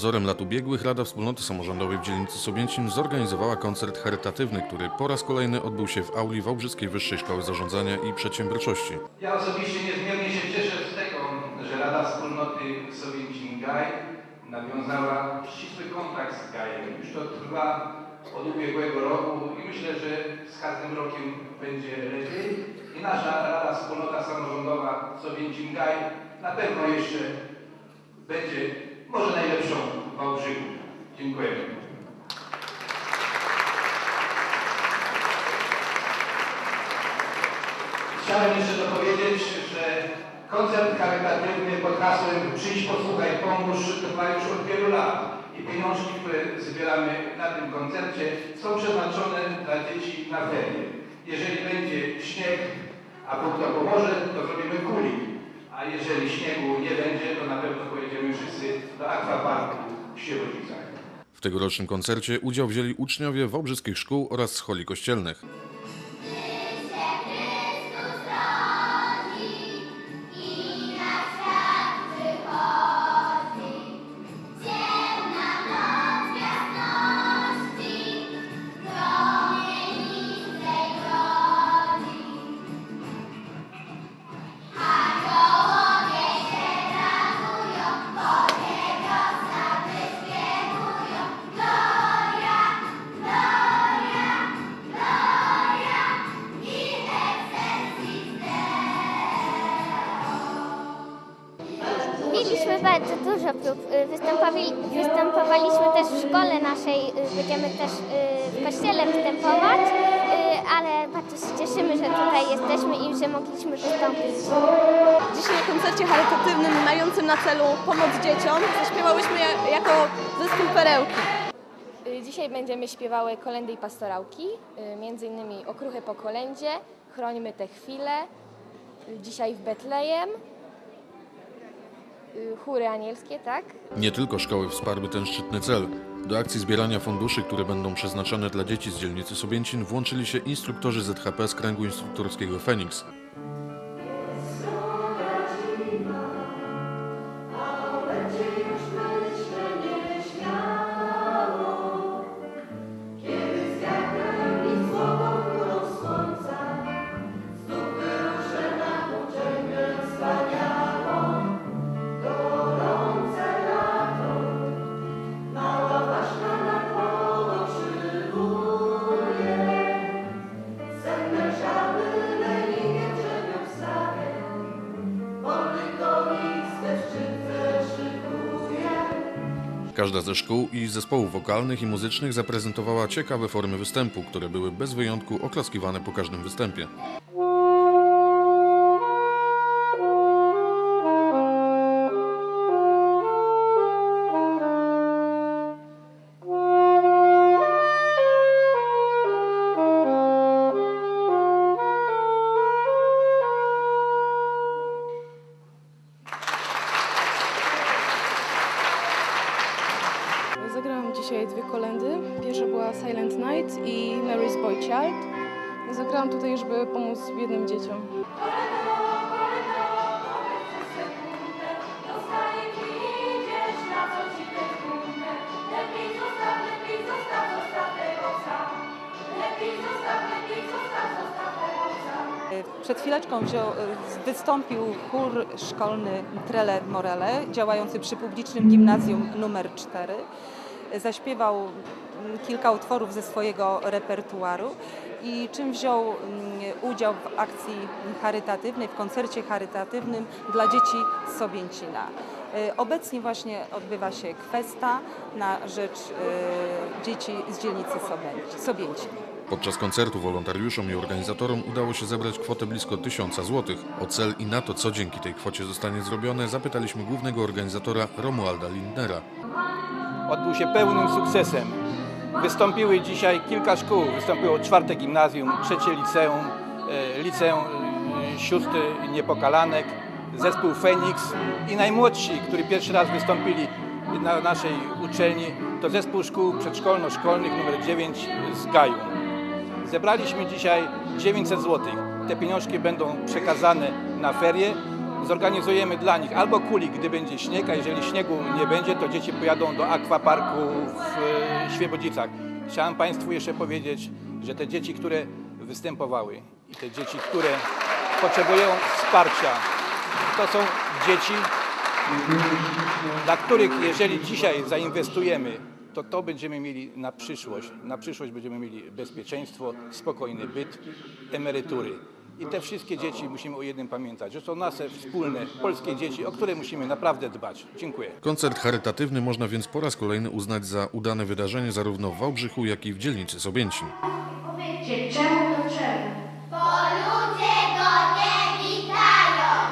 Wzorem lat ubiegłych Rada Wspólnoty Samorządowej w dzielnicy Sobięcin zorganizowała koncert charytatywny, który po raz kolejny odbył się w auli Wałbrzyskiej Wyższej Szkoły Zarządzania i Przedsiębiorczości. Ja osobiście niezmiernie się cieszę z tego, że Rada Wspólnoty Sowięcin Gaj nawiązała ścisły kontakt z Gajem. Już to trwa od ubiegłego roku i myślę, że z każdym rokiem będzie lepiej. I nasza Rada Wspólnota Samorządowa Sowięcin Gaj na pewno jeszcze będzie może najlepszą Wałbrzychu. Dziękuję. Chciałem jeszcze dopowiedzieć, że koncert charytatywny pod hasłem Przyjdź, posłuchaj, pomóż trwa już od wielu lat. I pieniążki, które zbieramy na tym koncercie są przeznaczone dla dzieci na ferie. Jeżeli będzie śnieg, a Bóg to pomoże, to zrobimy kulik. A jeżeli śniegu nie będzie, to na pewno pojedziemy wszyscy do akwaparku w Sierodzicach. W tegorocznym koncercie udział wzięli uczniowie wałbrzyskich szkół oraz scholi kościelnych. Bardzo dużo prób. Y, Występowali, występowaliśmy też w szkole naszej, y, będziemy też y, w kościele występować, ale bardzo się cieszymy, że tutaj jesteśmy i że mogliśmy wystąpić. Dzisiaj na koncercie charytatywnym mającym na celu pomoc dzieciom zaśpiewałyśmy ja- jako zespół Perełki. Dzisiaj będziemy śpiewały kolendy i pastorałki, między innymi Okruchy po kolędzie, Chrońmy te chwile, dzisiaj w Betlejem, chóry anielskie, tak? Nie tylko szkoły wsparły ten szczytny cel. Do akcji zbierania funduszy, które będą przeznaczone dla dzieci z dzielnicy Sobięcin, włączyli się instruktorzy ZHP z kręgu instruktorskiego Feniks. Każda ze szkół i zespołów wokalnych i muzycznych zaprezentowała ciekawe formy występu, które były bez wyjątku oklaskiwane po każdym występie. Dwie kolendy. Pierwsza była Silent Night i Mary's Boy Child. Zagrałam tutaj, żeby pomóc biednym dzieciom. Przed chwileczką wziął, wystąpił chór szkolny Trele Morele, działający przy publicznym gimnazjum numer 4. Zaśpiewał kilka utworów ze swojego repertuaru i czym wziął mm, udział w akcji charytatywnej, w koncercie charytatywnym dla dzieci z Sobięcina. Y, Obecnie właśnie odbywa się kwesta na rzecz y, dzieci z dzielnicy Sobięci- Sobięcin. Podczas koncertu wolontariuszom i organizatorom udało się zebrać kwotę blisko 1000 zł. O cel i na to, co dzięki tej kwocie zostanie zrobione, zapytaliśmy głównego organizatora Romualda Lindnera. Odbył się pełnym sukcesem. Wystąpiły dzisiaj kilka szkół. Wystąpiło czwarte gimnazjum, trzecie liceum, e, liceum e, sióstr niepokalanek, zespół Feniks i najmłodsi, którzy pierwszy raz wystąpili na naszej uczelni, to zespół szkół przedszkolno-szkolnych nr 9 z Gaju. Zebraliśmy dzisiaj 900 zł. Te pieniążki będą przekazane na ferie zorganizujemy dla nich albo kulik, gdy będzie śnieg, a jeżeli śniegu nie będzie, to dzieci pojadą do akwaparku w e, Świebodzicach. Chciałem Państwu jeszcze powiedzieć, że te dzieci, które występowały i te dzieci, które potrzebują wsparcia, to są dzieci, dla których jeżeli dzisiaj zainwestujemy, to to będziemy mieli na przyszłość. Na przyszłość będziemy mieli bezpieczeństwo, spokojny byt, emerytury. I te wszystkie dzieci musimy o jednym pamiętać, że to nasze wspólne polskie dzieci, o które musimy naprawdę dbać. Dziękuję. Koncert charytatywny można więc po raz kolejny uznać za udane wydarzenie zarówno w Wałbrzychu, jak i w dzielnicy Sobięcin. Powiedzcie, czemu to trzeba? Bo ludzie